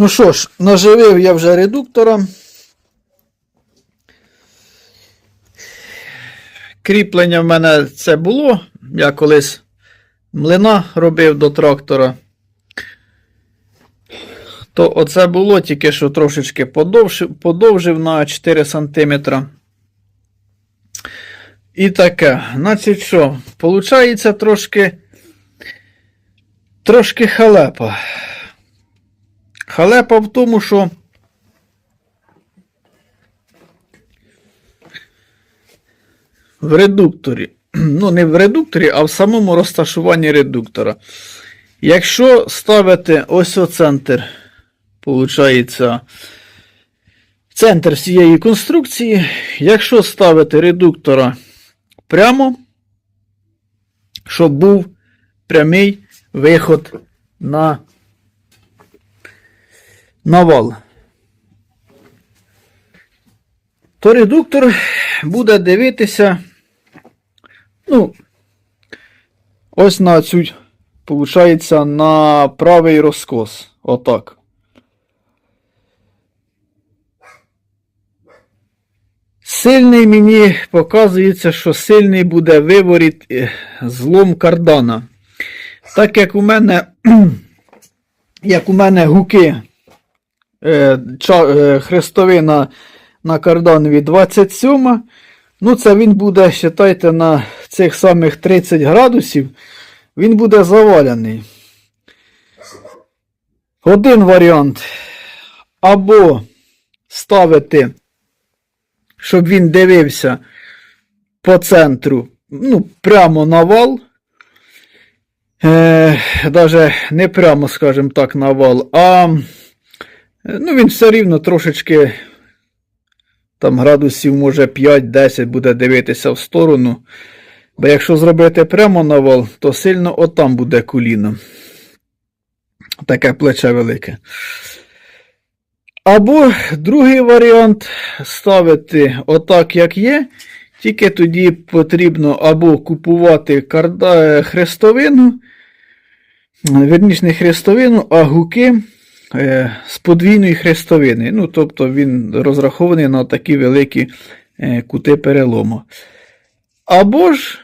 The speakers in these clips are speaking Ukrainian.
Ну що ж, наживив я вже редуктора. Кріплення в мене це було. Я колись млина робив до трактора. То оце було тільки що трошечки подовжив, подовжив на 4 см. І таке. Значить що, получається трошки. Трошки халепа. Халепа в тому, що в редукторі, ну не в редукторі, а в самому розташуванні редуктора. Якщо ставити ось центр, получається, центр цієї конструкції, якщо ставити редуктора прямо, щоб був прямий виход на на вал. То редуктор буде дивитися, ну, ось на цю, виходить, на правий розкос. Отак. Сильний мені показується, що сильний буде виворіт е, злом кардана. Так як у мене, як у мене гуки хрестовина на карданові 27, ну це він буде, вважайте, на цих самих 30 градусів, він буде заваляний. Один варіант. Або ставити, щоб він дивився по центру, ну, прямо на вал. Е, даже не прямо, скажімо так, на вал, а е, ну, він все рівно трошечки там градусів, може 5-10 буде дивитися в сторону. Бо якщо зробити прямо на вал, то сильно отам буде коліно. Таке плече велике. Або другий варіант ставити отак, як є. Тільки тоді потрібно або купувати карда... хрестовину, верніше не хрестовину, а гуки е, з подвійної хрестовини. Ну, тобто він розрахований на такі великі е, кути перелому. Або ж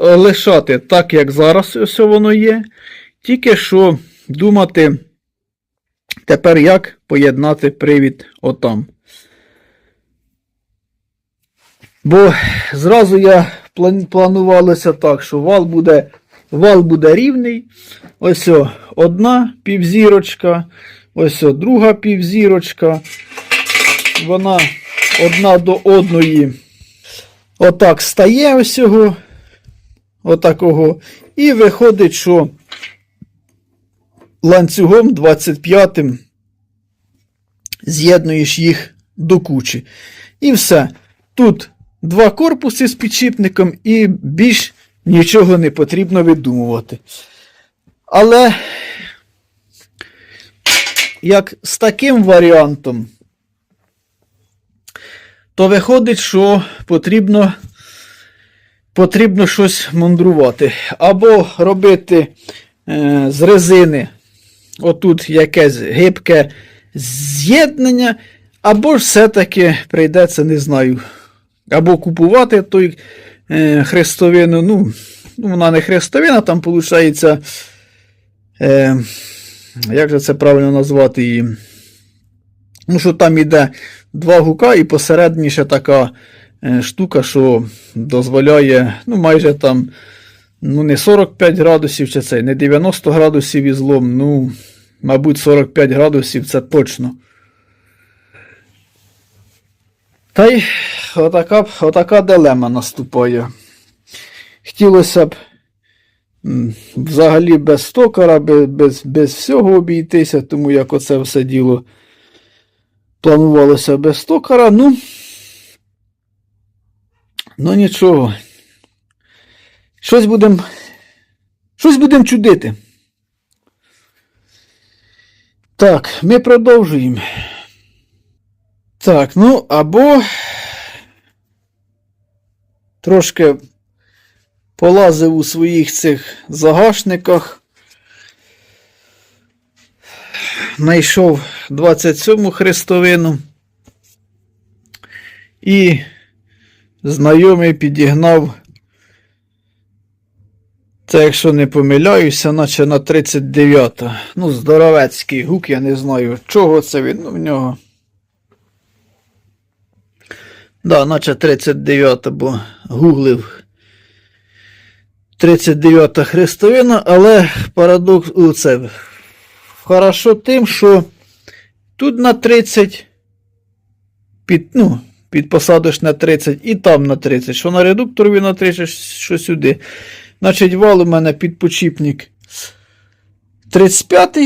лишати так, як зараз ось воно є, тільки що думати тепер, як поєднати привід отам. Бо зразу я планувалося так, що вал буде, вал буде рівний. Ось о, одна півзірочка, ось друга півзірочка. Вона одна до одної. Отак стає ось цього. Отакого. І виходить, що ланцюгом 25-м з'єднуєш їх до кучі. І все. Тут два корпуси з підшипником, і більш нічого не потрібно видумувати. Але як з таким варіантом, то виходить, що потрібно, потрібно щось мандрувати. Або робити е, з резини отут якесь гибке з'єднання, або ж все-таки прийдеться, не знаю, або купувати той е, хрестовину. Ну, вона не хрестовина, там виходить, е, як же це правильно назвати її? Ну, що там іде два гука, і посередині ще така е, штука, що дозволяє, ну, майже там, ну, не 45 градусів, чи це, не 90 градусів ізлом, ну, мабуть, 45 градусів це точно. Та й отака, отака дилема наступає. Хотілося б взагалі без стокара, без, без, всього обійтися, тому як оце все діло планувалося без стокара. Ну, ну нічого. Щось будемо щось будем чудити. Так, ми продовжуємо. Так, ну або трошки полазив у своїх цих загашниках. знайшов 27 хрестовину. І знайомий підігнав. Це, якщо не помиляюся, наче на 39. Ну, здоровецький гук, я не знаю, чого це він. Ну, в нього. Да, наче 39, бо гуглив 39 хрестовина, але парадокс це. Хорошо тим, що тут на 30 під, ну, під посадиш на 30 і там на 30, що на редукторові на 30, що сюди. Значить, вал у мене підпочіпник 35,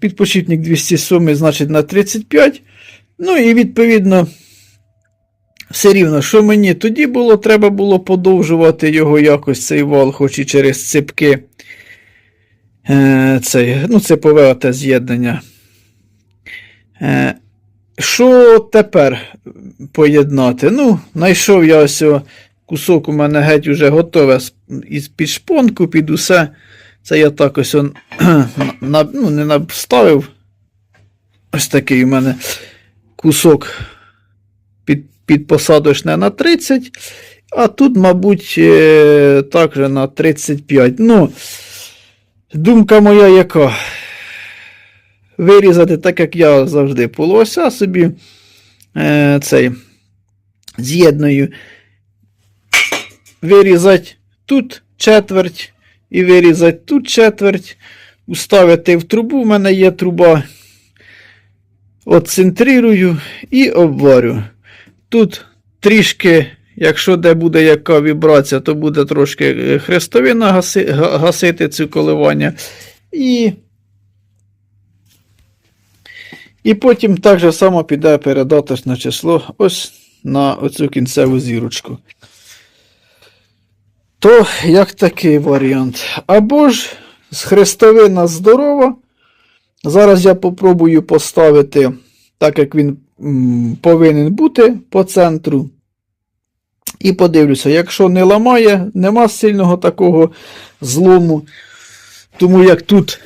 підпочіпник 207, значить на 35. Ну і відповідно, все рівно, що мені тоді було, треба було подовжувати його якось цей вал, хоч і через ципки. Е, ну, ципове оте з'єднання. Е, що тепер поєднати? Ну, знайшов я ось кусок у мене геть уже готове із під шпонку, під усе. Це я так ось он, на, ну, не наставив. Ось такий у мене кусок під, під посадочне на 30, а тут, мабуть, е, також на 35. Ну, думка моя яка? Вирізати, так як я завжди полуося собі е, цей з'єдную. Вирізати тут четверть і вирізати тут четверть. Уставити в трубу. У мене є труба. Отцентрирую і обварю. Тут трішки, якщо де буде яка вібрація, то буде трошки е, хрестовина гаси, гасити цю коливання. І, і потім так же само піде передаточне число ось на оцю кінцеву зірочку. То як такий варіант. Або ж хрестовина здорова. Зараз я попробую поставити, так як він повинен бути по центру. І подивлюся, якщо не ламає, нема сильного такого злому. Тому як тут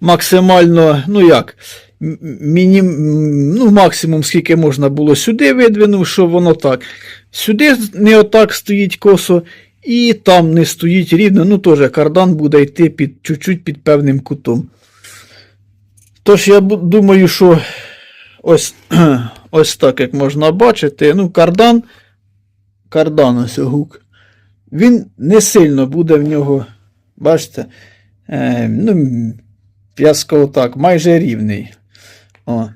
максимально, ну як, м- мінім, м, ну максимум, скільки можна було сюди видвинув, що воно так. Сюди не отак стоїть косо, і там не стоїть рівно. Ну теж кардан буде йти під, чуть-чуть під певним кутом. Тож я думаю, що ось, ось так, як можна бачити, ну, кардан, кардан ось гук, він не сильно буде в нього, бачите, е, ну, я так, майже рівний. О.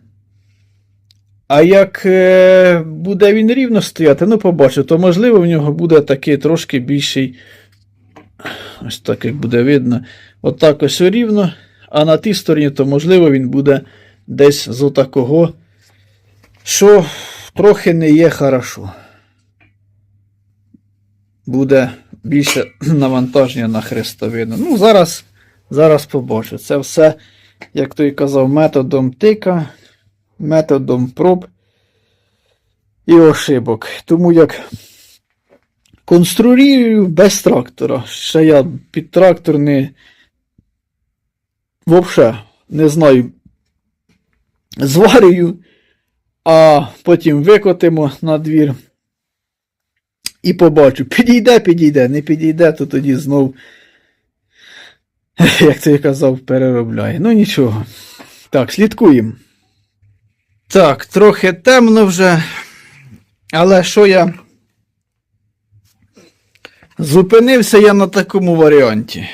А як е, буде він рівно стояти, ну побачу, то можливо в нього буде такий трошки більший. Ось так, як буде видно. Отак ось рівно. А на тій стороні, то можливо він буде десь з отакого, що трохи не є хорошо. Буде більше навантаження на хрестовину. Ну, зараз, зараз побачу. Це все, як той казав, методом тика, методом проб і ошибок. Тому як конструюю без трактора. Ще я під трактор не Вовше не знаю. Зварюю, а потім викотимо на двір. І побачу, підійде, підійде, не підійде, то тоді знов, як це казав, переробляє. Ну нічого. Так, слідкуємо. Так, трохи темно вже. Але що я. Зупинився я на такому варіанті.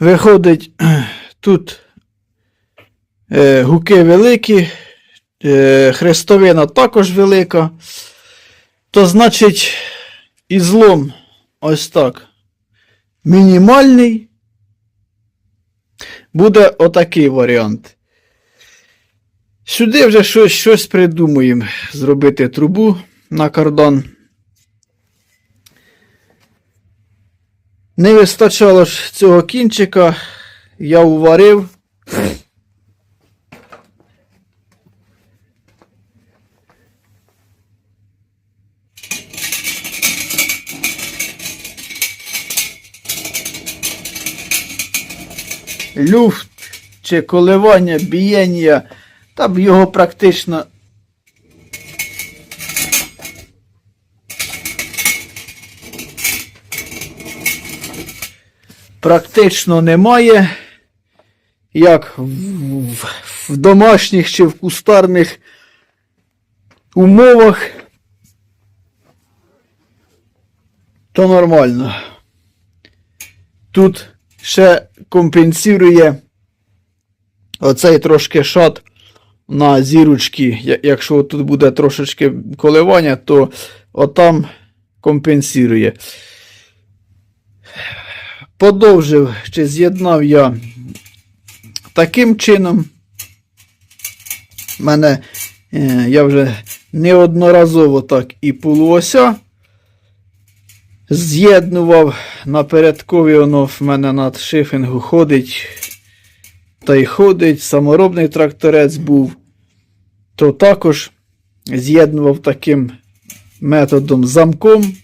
Виходить, тут е, гуки великі, е, хрестовина також велика. То значить, і злом ось так. Мінімальний. Буде отакий варіант. Сюди вже щось, щось придумуємо. Зробити трубу на кардан. Не вистачало ж цього кінчика, я уварив. Люфт чи коливання, бієння, та б його практично. Практично немає, як в, в, в домашніх чи в кустарних умовах, то нормально. Тут ще компенсує оцей трошки шат на зірочки. Якщо тут буде трошечки коливання, то отам компенсує. Подовжив чи з'єднав я таким чином. Мене е, я вже неодноразово так і полуося з'єднував напередкові, воно в мене над шифінгу ходить. Та й ходить, саморобний тракторець був, то також з'єднував таким методом замком.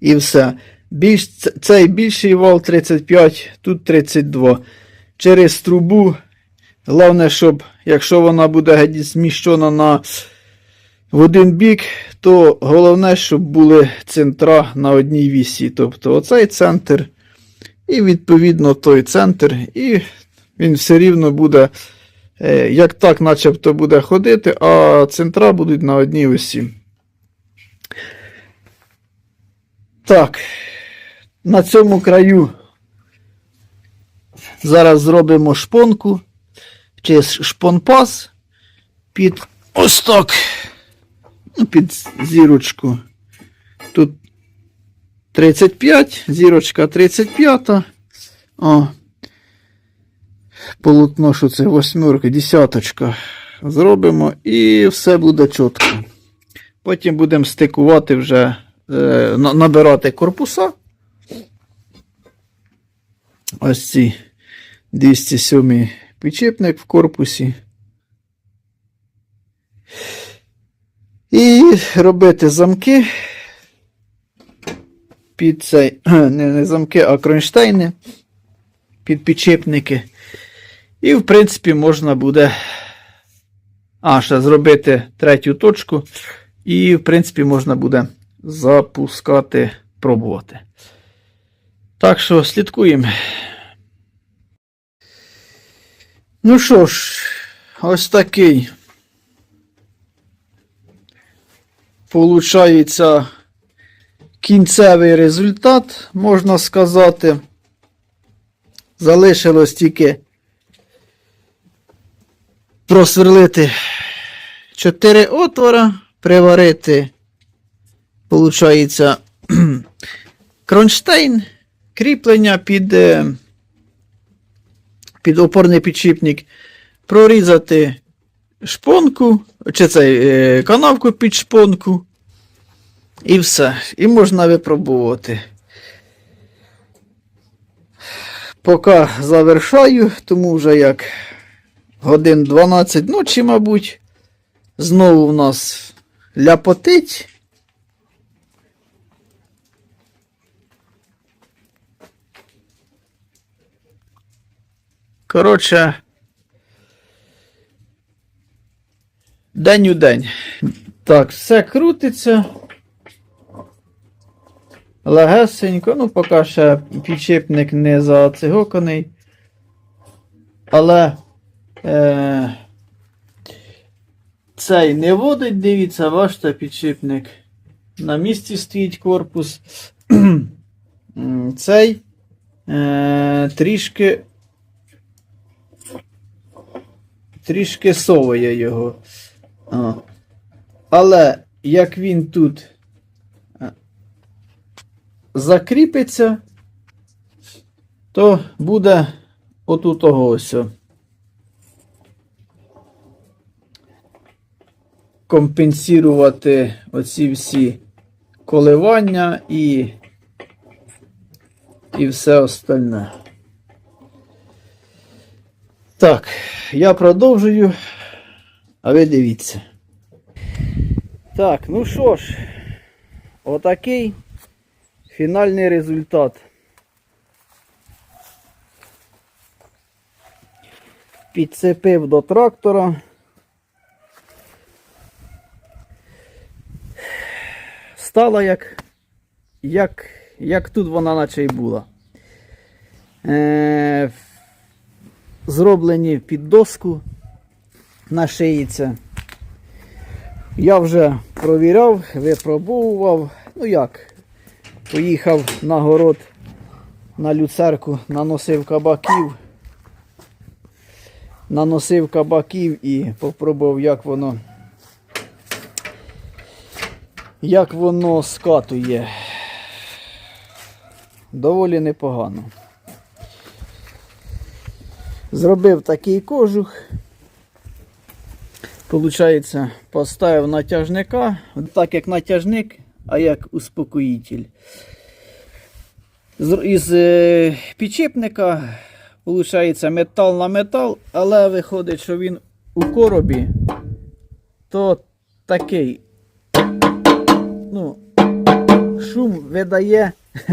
І все. Більш, цей більший вал 35, тут 32. Через трубу. Головне, щоб якщо вона буде зміщена на в один бік, то головне, щоб були центра на одній вісі. Тобто оцей центр, і відповідно той центр, і він все рівно буде, е, як так, начебто буде ходити, а центра будуть на одній осі. Так, на цьому краю зараз зробимо шпонку чи шпонпас під ось так під зірочку. Тут 35, зірочка 35. О. Полотно, що це восьмерка, десяточка. Зробимо і все буде чітко. Потім будемо стикувати вже, е, набирати корпуса. Ось ці 207 підчепник в корпусі. І робити замки під цей, не, не замки, а кронштейни під підшипники. І, в принципі, можна буде а, ще зробити третю точку. І, в принципі, можна буде запускати, пробувати. Так що слідкуємо. Ну що ж, ось такий Получається кінцевий результат, можна сказати. Залишилось тільки просверлити 4 отвора, приварити, получається, кронштейн, кріплення під, е, під опорний підшипник, прорізати шпонку, чи цей е, канавку під шпонку. І все. І можна випробувати. Поки завершаю, тому вже як годин 12 ночі, мабуть, знову в нас ляпотить. Коротше, День у день. Так, все крутиться. Легесенько, ну, поки ще підшипник не зацигоканий. Але е, цей не водить, дивіться, бачите, підшипник. На місці стоїть корпус. Цей е, трішки. Трішки соває його. А. Але як він тут закріпиться, то буде отут ось. Компенсувати оці всі коливання і, і все остальне. Так, я продовжую. А ви дивіться. Так, ну що ж, отакий фінальний результат. підцепив до трактора. Стала як, як, як тут вона наче й була. Е, зроблені під доску на шиїться. Я вже провіряв, випробовував. Ну як, поїхав на город на люцерку, наносив кабаків. Наносив кабаків і попробував, як воно. Як воно скатує. Доволі непогано. Зробив такий кожух. Получається, поставив натяжника, так як натяжник, а як успокоїтель. Із е, підчепника, виходить, метал на метал, але виходить, що він у коробі, то такий ну, шум видає,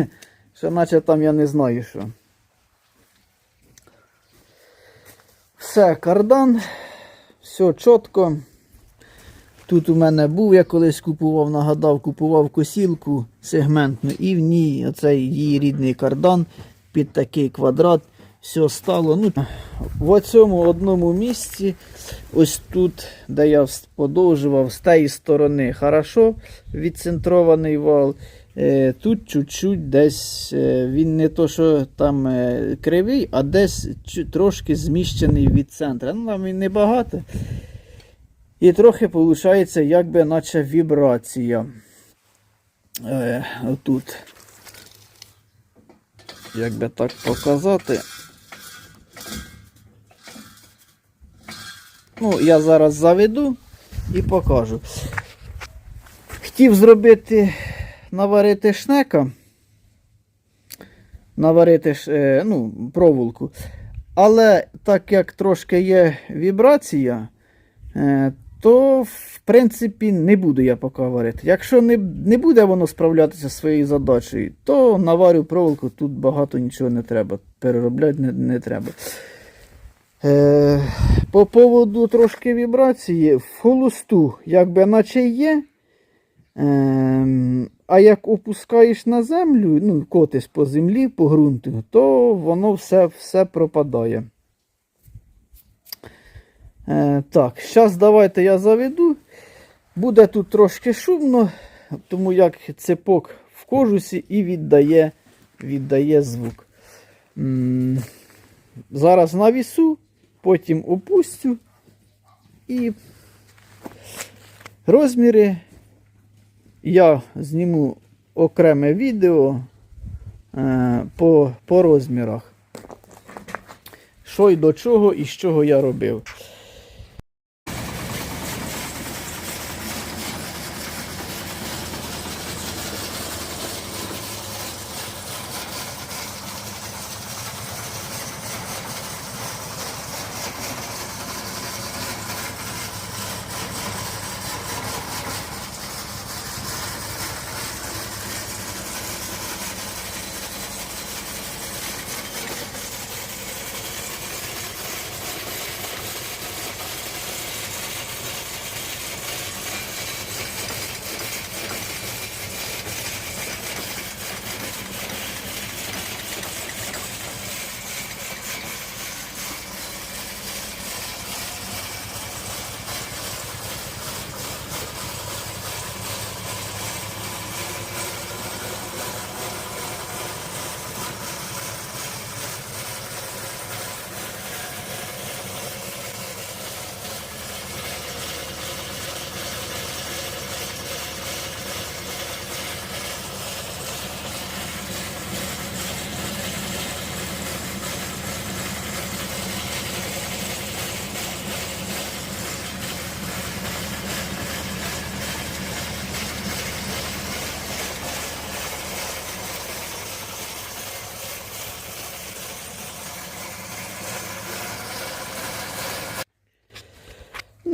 що наче там я не знаю що. Все, кардан, все чітко. Тут у мене був, я колись купував, нагадав, купував косілку сегментну, і в ній оцей її рідний кардан під такий квадрат. Все стало. Ну, в цьому одному місці, ось тут, де я подовжував з тієї сторони, хорошо відцентрований вал. Е, тут чуть-чуть десь е, він не то, що там е, кривий, а десь трошки зміщений від центра. Ну, там і небагато. І трохи виходить, якби наче вібрація. Е, отут. Як би так показати. Ну, я зараз заведу і покажу. Хотів зробити, наварити шнека. Наварити е, ну, проволоку. Але так як трошки є вібрація, е, то в принципі не буду я поки варити. Якщо не, не буде воно справлятися зі своєю задачею, то наварю проволоку, тут багато нічого не треба. Переробляти не, не треба. Е, по поводу трошки вібрації, в холосту, якби наче є. Ем, а як опускаєш на землю, ну, котиш по землі, по ґрунту, то воно все, все пропадає. Е, так, зараз давайте я заведу. Буде тут трошки шумно, тому як цепок в кожусі і віддає, віддає звук. М, Зараз навісу, потім опустю і розміри я зніму окреме відео е, по, по розмірах. Що й до чого і з чого я робив.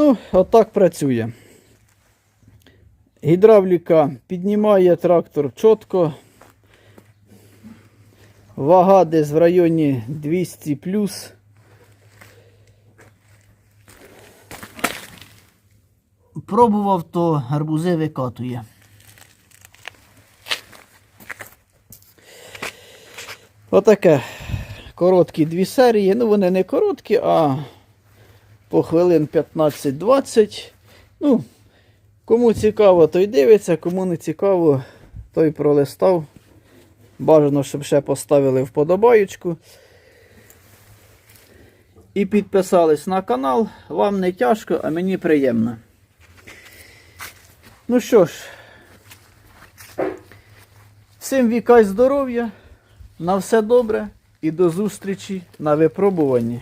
Ну, отак працює. Гідравліка піднімає трактор чітко. Вага десь в районі 200 плюс. Пробував, то гарбузи викатує. Отаке. Короткі дві серії. Ну, вони не короткі, а по хвилин 15-20. Ну, кому цікаво, той дивиться, кому не цікаво, той пролистав. Бажано, щоб ще поставили вподобаючку. І підписались на канал. Вам не тяжко, а мені приємно. Ну що ж, всім віка й здоров'я, на все добре і до зустрічі на випробуванні.